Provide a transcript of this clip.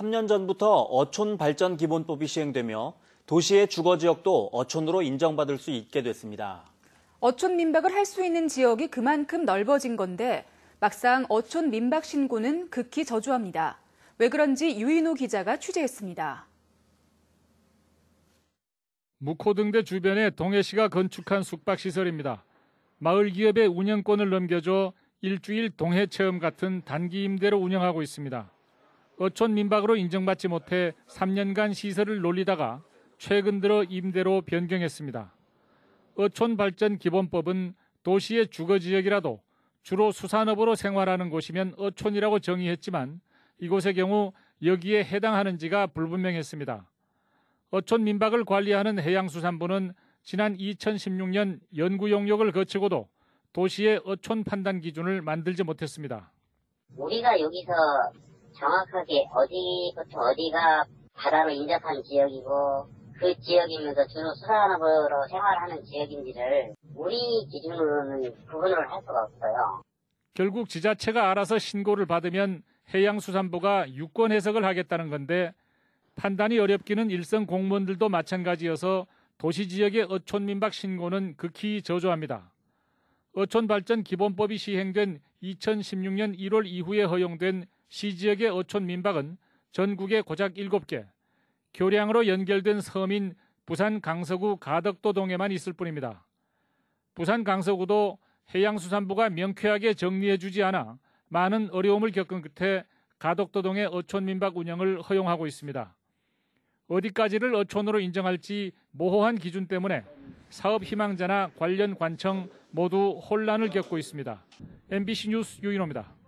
3년 전부터 어촌 발전 기본법이 시행되며 도시의 주거 지역도 어촌으로 인정받을 수 있게 됐습니다. 어촌 민박을 할 수 있는 지역이 그만큼 넓어진 건데 막상 어촌 민박 신고는 극히 저조합니다. 왜 그런지 유인호 기자가 취재했습니다. 무코등대 주변에 동해시가 건축한 숙박시설입니다. 마을 기업의 운영권을 넘겨줘 일주일 동해 체험 같은 단기 임대로 운영하고 있습니다. 어촌 민박으로 인정받지 못해 3년간 시설을 놀리다가 최근 들어 임대로 변경했습니다. 어촌 발전 기본법은 도시의 주거 지역이라도 주로 수산업으로 생활하는 곳이면 어촌이라고 정의했지만 이곳의 경우 여기에 해당하는지가 불분명했습니다. 어촌 민박을 관리하는 해양수산부는 지난 2016년 연구 용역을 거치고도 도시의 어촌 판단 기준을 만들지 못했습니다. 우리가 여기서 정확하게 어디부터 어디가 바다로 인접한 지역이고 그 지역이면서 주로 수산업으로 생활하는 지역인지를 우리 기준으로는 구분을 할 수가 없어요. 결국 지자체가 알아서 신고를 받으면 해양수산부가 유권 해석을 하겠다는 건데 판단이 어렵기는 일선 공무원들도 마찬가지여서 도시 지역의 어촌 민박 신고는 극히 저조합니다. 어촌 발전 기본법이 시행된 2016년 1월 이후에 허용된 시 지역의 어촌 민박은 전국에 고작 7개, 교량으로 연결된 섬인 부산 강서구 가덕도동에만 있을 뿐입니다. 부산 강서구도 해양수산부가 명쾌하게 정리해주지 않아 많은 어려움을 겪은 끝에 가덕도동의 어촌 민박 운영을 허용하고 있습니다. 어디까지를 어촌으로 인정할지 모호한 기준 때문에 사업 희망자나 관련 관청 모두 혼란을 겪고 있습니다. MBC 뉴스 유인호입니다.